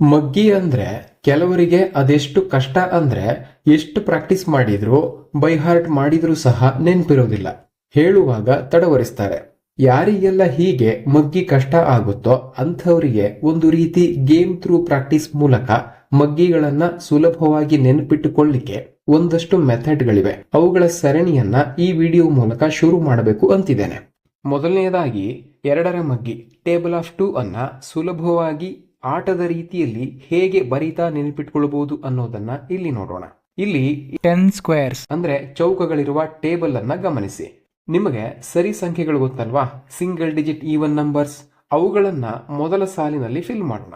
ಮಗ್ಗಿ ಅಂದ್ರೆ ಕೆಲವರಿಗೆ ಅದೆಷ್ಟು ಕಷ್ಟ ಅಂದ್ರೆ ಎಷ್ಟು ಪ್ರಾಕ್ಟೀಸ್ ಮಾಡಿದ್ರು ಬೈ ಹಾರ್ಟ್ ಮಾಡಿದ್ರೂ ಸಹ ನೆನಪಿರೋದಿಲ್ಲ. ಹೇಳುವಾಗ ತಡವರಿಸ್ತಾರೆ. ಯಾರಿಗೆಲ್ಲ ಹೀಗೆ ಮಗ್ಗಿ ಕಷ್ಟ ಆಗುತ್ತೋ ಅಂಥವರಿಗೆ ಒಂದು ರೀತಿ ಗೇಮ್ ಥ್ರೂ ಪ್ರಾಕ್ಟೀಸ್ ಮೂಲಕ ಮಗ್ಗಿಗಳನ್ನ ಸುಲಭವಾಗಿ ನೆನಪಿಟ್ಟುಕೊಳ್ಳಿಕ್ಕೆ ಒಂದಷ್ಟು ಮೆಥಡ್ಗಳಿವೆ. ಅವುಗಳ ಸರಣಿಯನ್ನ ಈ ವಿಡಿಯೋ ಮೂಲಕ ಶುರು ಮಾಡಬೇಕು ಅಂತಿದ್ದೇನೆ. ಮೊದಲನೆಯದಾಗಿ ಎರಡರ ಮಗ್ಗಿ, ಟೇಬಲ್ ಆಫ್ ಟೂ ಅನ್ನ ಸುಲಭವಾಗಿ ಆಟದ ರೀತಿಯಲ್ಲಿ ಹೇಗೆ ಬರೀತಾ ನೆನಪಿಟ್ಕೊಳ್ಬಹುದು ಅನ್ನೋದನ್ನ ಇಲ್ಲಿ ನೋಡೋಣ. ಇಲ್ಲಿ ಟೆನ್ ಸ್ಕ್ವೇರ್ಸ್ ಅಂದ್ರೆ ಚೌಕಗಳಿರುವ ಟೇಬಲ್ ಅನ್ನ ಗಮನಿಸಿ. ನಿಮಗೆ ಸರಿ ಸಂಖ್ಯೆಗಳು ಗೊತ್ತಲ್ವಾ? ಸಿಂಗಲ್ ಡಿಜಿಟ್ ಈವನ್ ನಂಬರ್ಸ್ ಅವುಗಳನ್ನ ಮೊದಲ ಸಾಲಿನಲ್ಲಿ ಫಿಲ್ ಮಾಡೋಣ.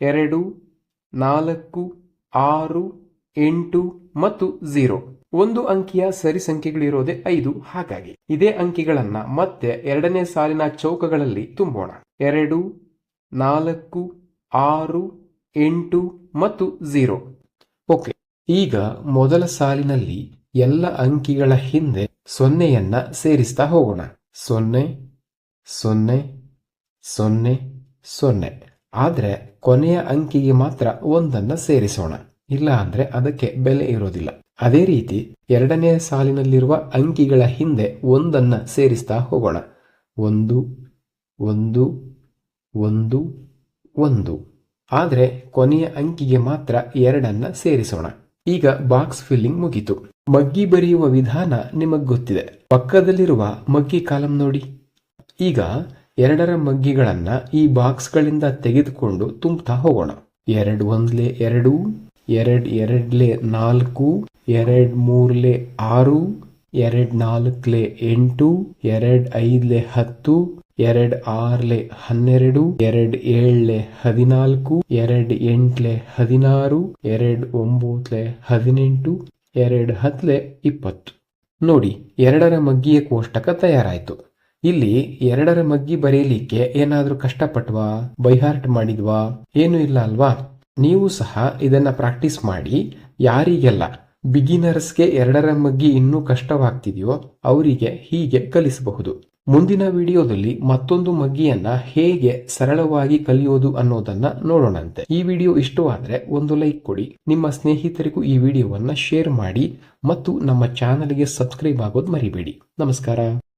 ಎರಡು ನಾಲ್ಕು ಆರು ಎಂಟು ಮತ್ತು ಝೀರೋ ಒಂದು ಅಂಕಿಯ ಸರಿ ಸಂಖ್ಯೆಗಳಿರೋದೇ ಐದು ಹಾಗಾಗಿ. ಇದೇ ಅಂಕಿಗಳನ್ನ ಮತ್ತೆ ಎರಡನೇ ಸಾಲಿನ ಚೌಕಗಳಲ್ಲಿ ತುಂಬೋಣ. ಎರಡು ನಾಲ್ಕು ಆರು, ಎಂಟು ಮತ್ತು ಝೀರೋ. ಓಕೆ, ಈಗ ಮೊದಲ ಸಾಲಿನಲ್ಲಿ ಎಲ್ಲ ಅಂಕಿಗಳ ಹಿಂದೆ ಸೊನ್ನೆಯನ್ನ ಸೇರಿಸ್ತಾ ಹೋಗೋಣ. ಸೊನ್ನೆ ಸೊನ್ನೆ ಸೊನ್ನೆ ಸೊನ್ನೆ. ಆದರೆ ಕೊನೆಯ ಅಂಕಿಗೆ ಮಾತ್ರ ಒಂದನ್ನ ಸೇರಿಸೋಣ. ಇಲ್ಲ ಅಂದ್ರೆ ಅದಕ್ಕೆ ಬೆಲೆ ಇರೋದಿಲ್ಲ. ಅದೇ ರೀತಿ ಎರಡನೇ ಸಾಲಿನಲ್ಲಿರುವ ಅಂಕಿಗಳ ಹಿಂದೆ ಒಂದನ್ನ ಸೇರಿಸ್ತಾ ಹೋಗೋಣ. ಒಂದು ಒಂದು ಒಂದು ಒಂದು. ಆದರೆ ಕೊನೆಯ ಅಂಕಿಗೆ ಮಾತ್ರ ಎರಡನ್ನ ಸೇರಿಸೋಣ. ಈಗ ಬಾಕ್ಸ್ ಫಿಲ್ಲಿಂಗ್ ಮುಗಿತು. ಮಗ್ಗಿ ಬರೆಯುವ ವಿಧಾನ ನಿಮಗೆ ಗೊತ್ತಿದೆ. ಪಕ್ಕದಲ್ಲಿರುವ ಮಗ್ಗಿ ಕಾಲಂ ನೋಡಿ. ಈಗ ಎರಡರ ಮಗ್ಗಿಗಳನ್ನ ಈ ಬಾಕ್ಸ್ಗಳಿಂದ ತೆಗೆದುಕೊಂಡು ತುಂಬುತ್ತಾ ಹೋಗೋಣ. ಎರಡ್ ಒಂದ್ಲೆ ಎರಡು, ಎರಡ್ ಎರಡ್ಲೆ ನಾಲ್ಕು, ಎರಡ್ ಮೂರ್ಲೆ ಆರು ಎರಡ್ ನಾಲ್ಕ್ಲೆ ಎಂಟು ಎರಡ್ ಐದ್ಲೆ ಹತ್ತು ಎರಡ್ ಆರ್ಲೆ ಹನ್ನೆರಡು ಎರಡ್ ಏಳ್ಲೆ ಹದಿನಾಲ್ಕು ಎರಡ್ ಎಂಟ್ಲೆ ಹದಿನಾರು ಎರಡ್ ಒಂಬತ್ಲೆ ಹದಿನೆಂಟು ಎರಡ್ ಹತ್ಲೆ ಇಪ್ಪತ್ತು. ನೋಡಿ, ಎರಡರ ಮಗ್ಗಿಯ ಕೋಷ್ಟಕ ತಯಾರಾಯ್ತು. ಇಲ್ಲಿ ಎರಡರ ಮಗ್ಗಿ ಬರೆಯಲಿಕ್ಕೆ ಏನಾದ್ರೂ ಕಷ್ಟಪಟ್ವಾ? ಬೈಹಾರ್ಟ್ ಮಾಡಿದ್ವಾ? ಏನು ಇಲ್ಲ ಅಲ್ವಾ? ನೀವು ಸಹ ಇದನ್ನ ಪ್ರಾಕ್ಟೀಸ್ ಮಾಡಿ, ಯಾರಿಗೆಲ್ಲ ಬಿಗಿನರ್ಸ್ಗೆ ಎರಡರ ಮಗ್ಗಿ ಇನ್ನೂ ಕಷ್ಟವಾಗ್ತಿದೆಯೋ ಅವರಿಗೆ ಹೀಗೆ ಕಲಿಸಬಹುದು. ಮುಂದಿನ ವಿಡಿಯೋದಲ್ಲಿ ಮತ್ತೊಂದು ಮಗ್ಗಿಯನ್ನ ಹೇಗೆ ಸರಳವಾಗಿ ಕಲಿಯೋದು ಅನ್ನೋದನ್ನ ನೋಡೋಣಂತೆ. ಈ ವಿಡಿಯೋ ಇಷ್ಟವಾದ್ರೆ ಒಂದು ಲೈಕ್ ಕೊಡಿ, ನಿಮ್ಮ ಸ್ನೇಹಿತರಿಗೂ ಈ ವಿಡಿಯೋವನ್ನ ಶೇರ್ ಮಾಡಿ ಮತ್ತು ನಮ್ಮ ಚಾನಲ್ಗೆ ಸಬ್ಸ್ಕ್ರೈಬ್ ಆಗೋದು ಮರಿಬೇಡಿ. ನಮಸ್ಕಾರ.